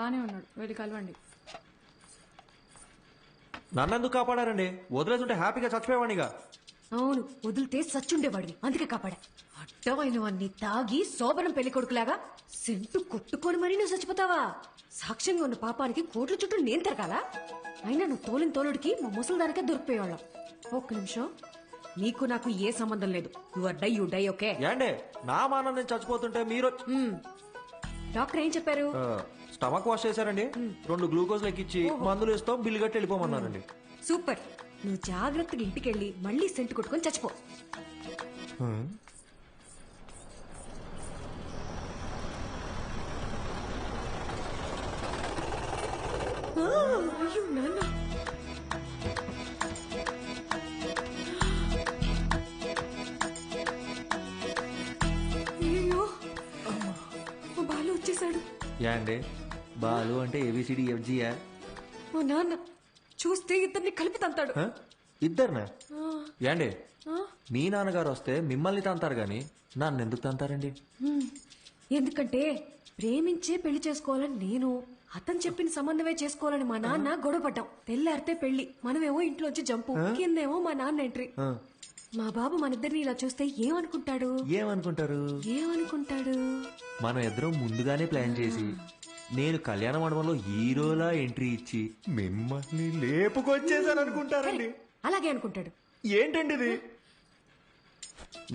బానే ఉన్నాడు. వెళ్ళి కలవండి. నన్నెందుకు కాపాడారండి? వదిలేస్తుంటే హ్యాపీగా చచ్చిపోయేవాడిగా అవును వదిలితే సచ్చుండేవాడివి అందుకే కాపాడా. అడ్డమైనవన్నీ తాగి శోభనం పెళ్ళి కొడుకులాగా సెంటు కొట్టుకొని మరీ నువ్వు చచ్చిపోతావా? సాక్ష్యంగా ఉన్న పాపానికి కోట్ల చుట్టూ నేను తిరగాలా? అయినా నువ్వు తోలిన తోలుడికి మా ముసలిదానికే దొరికిపోయేవాళ్ళం. ఒక్క నిమిషం. నీకు నాకు ఏ సంబంధం లేదు. You are die you die okay ఏండే? నా మానం నేను చచ్చిపోతుంటే మీరు డాక్టర్ ఏం చెప్పారు? స్టమక్ వాష్ చేశారండి. రెండు గ్లూకోజ్ లెక్కిచ్చి మందులు ఇస్తాం బిల్లు కట్టి వెళ్ళిపోమన్నారండి. సూపర్. నువ్వు జాగ్రత్తగా ఇంటికెళ్ళి మళ్ళీ సెంటు కొట్టుకొని చచ్చిపో. అయ్యో మా బాలు అంటే ఏబిసిడి ఎఫ్జియా మా నాన్న చూస్తే ఇద్దరిని కలిపి తంతాడు. ఇద్దరునా? ఏండి? మీ నాన్నగారు వస్తే మిమ్మల్ని తంతారు గాని నన్ను ఎందుకు తంతారండి. ఎందుకంటే ప్రేమించే పెళ్ళి చేసుకోవాలని నేను అతను చెప్పిన సంబంధమే చేసుకోవాలని మా నాన్న గొడవపడ్డాం. తెల్లారితే పెళ్ళి మనమేమో ఇంట్లోంచి జంపు కిందేమో మా నాన్న ఎంట్రీ. మా బాబు మన ఇద్దరిని ఇలా చూస్తే ఏమనుకుంటాడు? ఏమనుకుంటారు? ఏమనుకుంటాడు? మనం ఇద్దరం ముందుగానే ప్లాన్ చేసి నేను కళ్యాణ మండపంలో హీరోలా ఎంట్రీ ఇచ్చి మిమ్మల్ని లేపుకొచ్చేసాను అనుకుంటారండి అలాగే అనుకుంటాడు. ఏంటండి ఇది?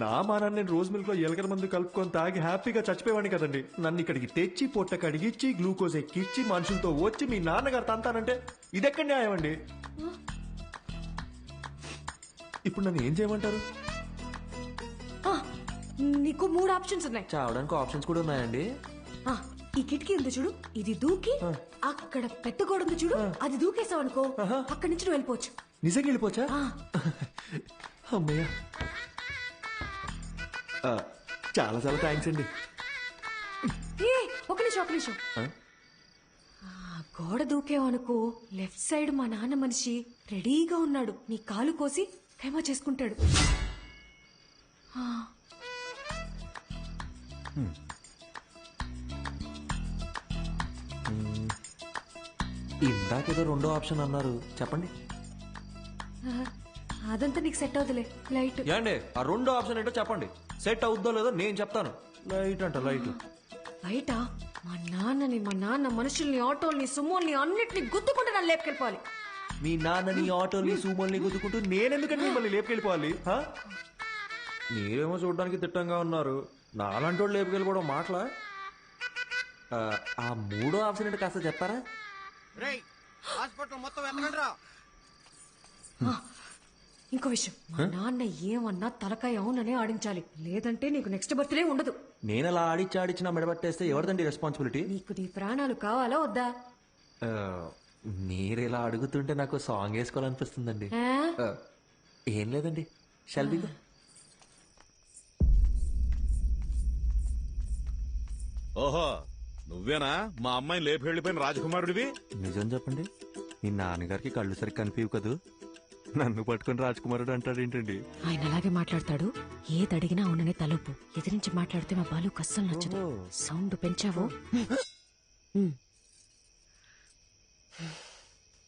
నా మానాన్ని నేను రోజు మిల్క్లో ఎలకల మందు కలుపుకొని తాగి హ్యాపీగా చచ్చిపోయేవాడిని కదండి. నన్ను ఇక్కడికి తెచ్చి పొట్ట కడిగిచ్చి గ్లూకోజ్ ఎక్కిచ్చి మనుషులతో వచ్చి మీ నాన్నగారు తంతానంటే ఇదెక్కడ న్యాయం అండి? ఇప్పుడు నన్ను ఏం చేయమంటారు? నీకు మూడు ఆప్షన్స్ ఉన్నాయి. చావడానికి ఆప్షన్స్ కూడా ఉన్నాయండి. ఈ కిటికీ ఉంది చూడు. ఇది దూకి అక్కడ పెద్ద గోడ ఉంది చూడు. అది దూకేసావు అనుకో అక్కడి నుంచి నువ్వు వెళ్ళిపోవచ్చు. నిజంగా. అమ్మయ్య. ఆ, చాలా చాలా థ్యాంక్స్ అండి. ఏ ఒక నిమిషం ఒక నిమిషం. గోడ దూకేవనుకో లెఫ్ట్ సైడ్ మా నాన్న మనిషి రెడీగా ఉన్నాడు. నీ కాలు కోసి ఖైమా చేసుకుంటాడు. ఇందాకేదో రెండో ఆప్షన్ అన్నారు. చెప్పండి. అదంతా నీకు సెట్ అవుతులే. లైట్. ఏండి ఆ రెండో ఆప్షన్ ఏంటో చెప్పండి. సెట్ అవుద్దో లేదో నేను చెప్తాను. లైట్ అంట లైట్. బయట? మా నాన్నని మా నాన్న మనుషుల్ని ఆటోల్ని సుమోల్ని అన్నిటిని గుద్దుకుంటే నన్ను లేపుకెళ్ళిపోవాలి. మీ నాన్నని ఆటోని సూమోల్ని గుద్దుకుంటూ నేనెందుకని మిమ్మల్ని లేపుకెళ్ళిపోవాలి? మీరేమో చూడడానికి తిట్టంగా ఉన్నారు. నాలంటోడు లేపుకెళ్ళిపోవడం మాటలా? ఆ, ఆ మూడో ఆప్షన్ ఏంటో కాస్త చెప్తారా రేయ్ హాస్పిటల్ మొత్తం ఇంకో విషయం. మా నాన్న ఏమన్నా తలకాయ అవుననే ఆడించాలి. లేదంటే నీకు నెక్స్ట్ బర్త్డే ఉండదు. నేను అలా ఆడిచ్చి ఆడిచ్చి నా మెడబట్టేస్తే ఎవరిదండి రెస్పాన్సిబిలిటీ నీకు నీ ప్రాణాలు కావాలా వద్దా? ఆ, మీరు ఇలా అడుగుతుంటే నాకు సాంగ్ వేసుకోవాలనిపిస్తుందండి. ఏం లేదండి. షల్బిగా ఓహో నువ్వేనా? మా అమ్మాయిని లేపి వెళ్ళిపోయిన రాజకుమారుడివి? నిజం చెప్పండి. మీ నాన్నగారికి కళ్ళు సరిగ్గా కనిపించవు కదూ? నన్ను పట్టుకుని రాజకుమారుడు అంటాడు ఏంటండి? ఆయన అలాగే మాట్లాడతాడు. ఏది అడిగినా అవుననే తలుపు. ఎదిరించి మాట్లాడితే మా బాలు కస్సలు నచ్చదు. సౌండ్ పెంచావు?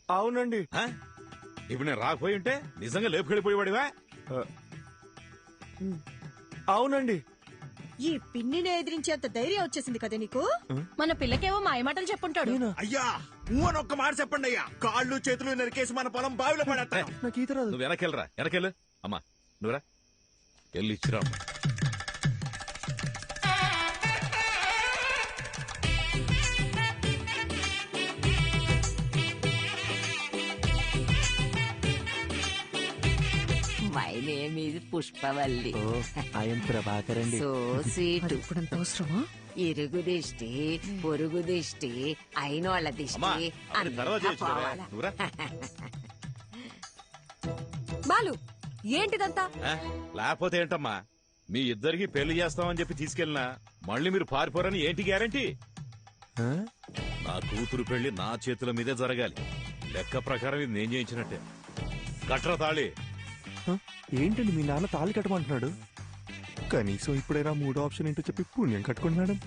అవునండి. ఆ? ఇప్పుడు నేను రాకపోయి ఉంటే నిజంగా లేపు వెళ్ళిపోయేవాడివా అవునండి. ఈ పిన్నిని ఎదిరించేంత ధైర్యం వచ్చేసింది కదా నీకు? మన పిల్లకేవో మాయమాటలు చెప్పుంటాడు. అయ్యా ఊ అని ఒక్క మాట చెప్పండి అయ్యా. కాళ్ళు చేతులు నరికేసి మన పొలం బావిలో పడేస్తాను నాకు ఈత రాదు. నువ్వు వెనకెళ్ళరా? వెనకెళ్ళు. అమ్మా నువ్వురా. వెళ్ళి ఇచ్చిరా my name Pushpavalli I'm Prabhakar అండి. సో స్వీట్ ఇప్పుడంత అవసరమా? ఇరుగు దిష్టి పొరుగు దిష్టి అయినోళ్ళ అమ్మా దిష్టి అంతా పోవాలా. బాలు ఏంటిదంతా? లేకపోతే ఏంటమ్మా మీ ఇద్దరికి పెళ్ళి చేస్తామని చెప్పి తీసుకెళ్ళినా మళ్ళీ మీరు పారిపోరని ఏంటి గ్యారంటీ? నా కూతురు పెళ్ళి నా చేతుల మీదే జరగాలి. లెక్క ప్రకారం ఇది నేను చేయించినట్టే. కట్ర తాళి? ఏంటండి మీ నాన్న తాళి కట్టమంటున్నాడు? కనీసం ఇప్పుడైనా మూడో ఆప్షన్ ఏంటో చెప్పి పుణ్యం కట్టుకోండి మేడం.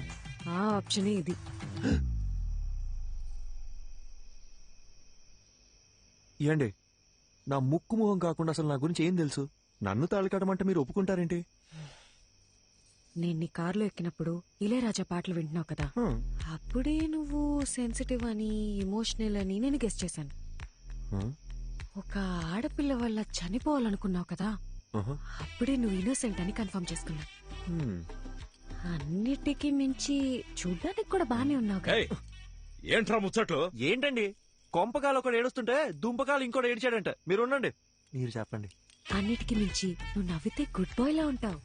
ఆ ఆప్షనే ఇది. ఏండి? నా ముక్కు ముఖం కాకుండా అసలు నా గురించి ఏం తెలుసు? నన్ను తాళి కట్టమంటే మీరు ఒప్పుకుంటారేంటి? నేను నీ కారులో ఎక్కినప్పుడు ఇళయరాజా పాటలు వింటున్నావు కదా? అప్పుడే నువ్వు సెన్సిటివ్ అని ఎమోషనల్ అని నేను గెస్ట్ చేశాను. ఒక ఆడపిల్ల వల్ల చనిపోవాలనుకున్నావు కదా. అప్పుడే నువ్వు ఇన్నోసెంట్ అని కన్ఫర్మ్ చేసుకున్నా. హ్మ్. అన్నిటికీ మించి చూడ్డానికి కూడా బానే ఉన్నావు కదా. ఏంట్రా ముచ్చట్లు? ఏంటండి? కొంపకాలు ఒకడు ఏడుస్తుంటే దుంపకాలు ఇంకోటి ఏడిచాడంట. మీరు ఉండండి. మీరు చెప్పండి. అన్నిటికీ మించి నువ్వు నవ్వితే గుడ్ బాయ్ లా ఉంటావు.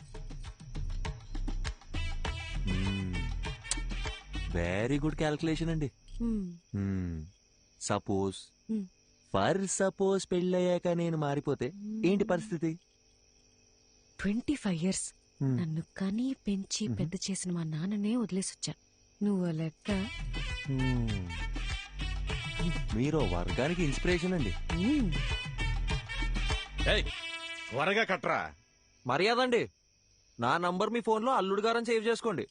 వెరీ గుడ్ క్యాల్కులేషన్ అండి. హ్మ్. సపోజ్. ఫర్ సపోజ్ పెళ్ళయ్యాక నేను మారిపోతే ఏంటి పరిస్థితి? Twenty five years. Hmm. నన్ను కని పెంచి పెద్ద చేసిన మా నాన్ననే వదిలేసొచ్చా. నువ్వు లెక్క Hmm. మీరు వర్గానికి ఇన్స్పిరేషన్ అండి. త్వరగా కట్రా. మర్యాద అండి నా నంబర్ మీ ఫోన్లో అల్లుడు గారని సేవ్ చేసుకోండి.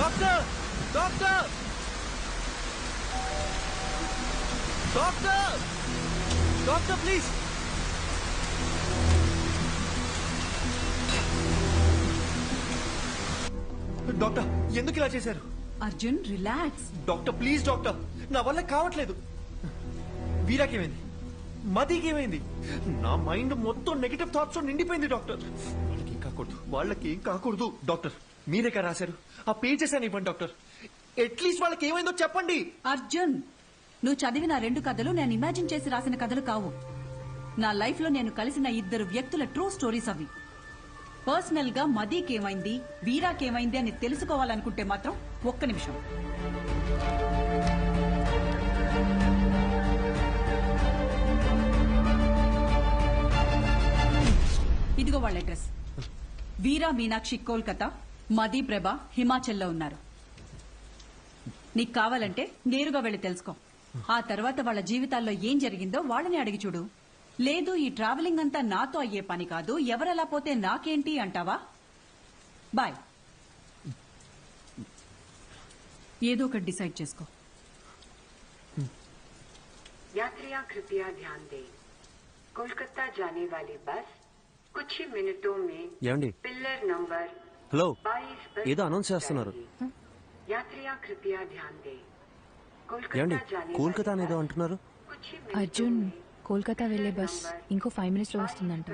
Doctor doctor doctor doctor please doctor ఎందుకు ఇలా చేశారు? Arjun relax doctor please doctor నా వల్ల కావట్లేదు. వీరాకేమైంది? మదికి ఏమైంది నా మైండ్ మొత్తం నెగటివ్ థాట్స్ నిండిపోయింది డాక్టర్ వాళ్ళకి ఏం కాకూడదు. వాళ్ళకి ఏం కాకూడదు డాక్టర్ మీరే కదా రాశారు? ఆ పేజెస్ అని ఇవ్వండి డాక్టర్. అట్లీస్ట్ వాళ్ళకి ఏమైందో చెప్పండి. అర్జున్ నువ్వు చదివిన రెండు కథలు నేను ఇమాజిన్ చేసి రాసిన కథలు కావు. నా లైఫ్లో నేను కలిసిన ఇద్దరు వ్యక్తుల ట్రూ స్టోరీస్ అవి. పర్సనల్గా మదీకేమైంది వీరాకేమైంది అని తెలుసుకోవాలనుకుంటే మాత్రం ఒక్క నిమిషం. ఇదిగో వాళ్ళ అడ్రస్. వీరా మీనాక్షి కోల్కతా మదీ ప్రభ హిమాచల్లో ఉన్నారు నీకు కావాలంటే నేరుగా వెళ్ళి తెలుసుకో ఆ తర్వాత వాళ్ళ జీవితాల్లో ఏం జరిగిందో వాళ్ళని అడిగి చూడు లేదు ఈ ట్రావెలింగ్ అంతా నాతో అయ్యే పని కాదు ఎవరెలా పోతే నాకేంటి అంటావా బాయ్ ఏదో ఒకటి డిసైడ్ చేసుకో यात्रियां कृपया ध्यान दें कोलकाता जाने वाली बस कुछ ही मिनटों में ఏమండి पिल्लर नंबर హలో ఏదో అనౌన్స్ చేస్తున్నారు. ఏమండి కోల్కతా అనేదో అంటున్నారు? అర్జున్ కోల్కతా వెళ్ళే బస్ ఇంకో ఫైవ్ మినిట్స్లో వస్తుందంట.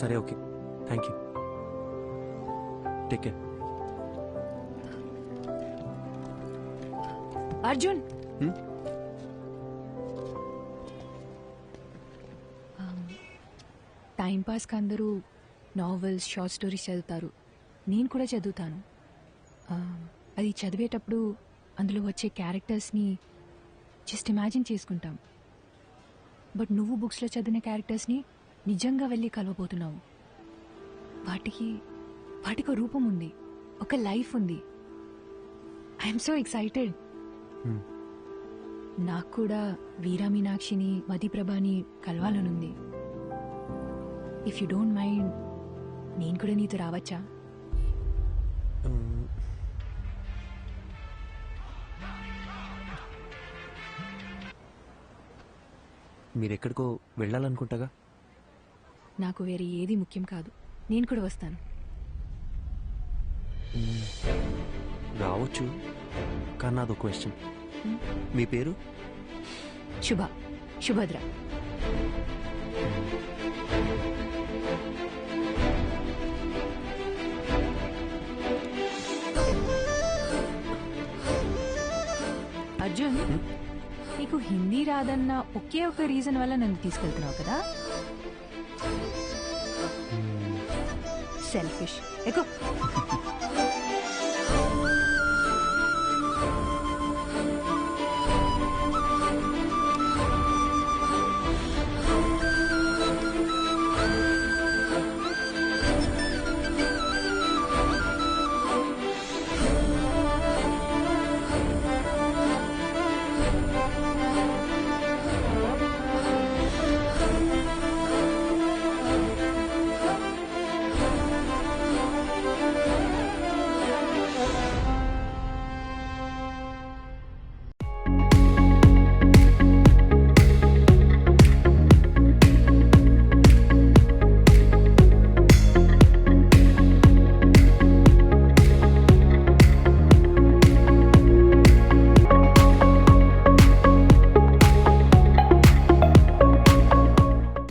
సరే okay. Thank you take care. Arjun. Hmm? Time పాస్కి అందరూ నావెల్స్ షార్ట్ స్టోరీస్ చదువుతారు. నేను కూడా చదువుతాను. అది చదివేటప్పుడు అందులో వచ్చే క్యారెక్టర్స్ని జస్ట్ ఇమాజిన్ చేసుకుంటాం. బట్ నువ్వు బుక్స్లో చదివిన క్యారెక్టర్స్ని నిజంగా వెళ్ళి కలవబోతున్నావు. వాటికి వాటికి ఒక రూపం ఉంది. ఒక లైఫ్ ఉంది. I'm so excited. నాకు కూడా వీరా మీనాక్షిని మదిప్రభాని కలవాలనుంది. ఇఫ్ యు డోంట్ మైండ్ నేను కూడా నీతో రావచ్చా? మీరు ఎక్కడికో వెళ్ళాలనుకుంటాగా? నాకు వేరే ఏది ముఖ్యం కాదు. నేను కూడా వస్తాను. రావచ్చు. కానీ నాదో క్వశ్చన్ మీ పేరు? శుభ శుభద్ర. అర్జున్ నీకు హిందీ రాదన్న ఒకే ఒక రీజన్ వల్ల నన్ను తీసుకెళ్తున్నావు కదా? సెల్ఫిష్ ఎక్కువ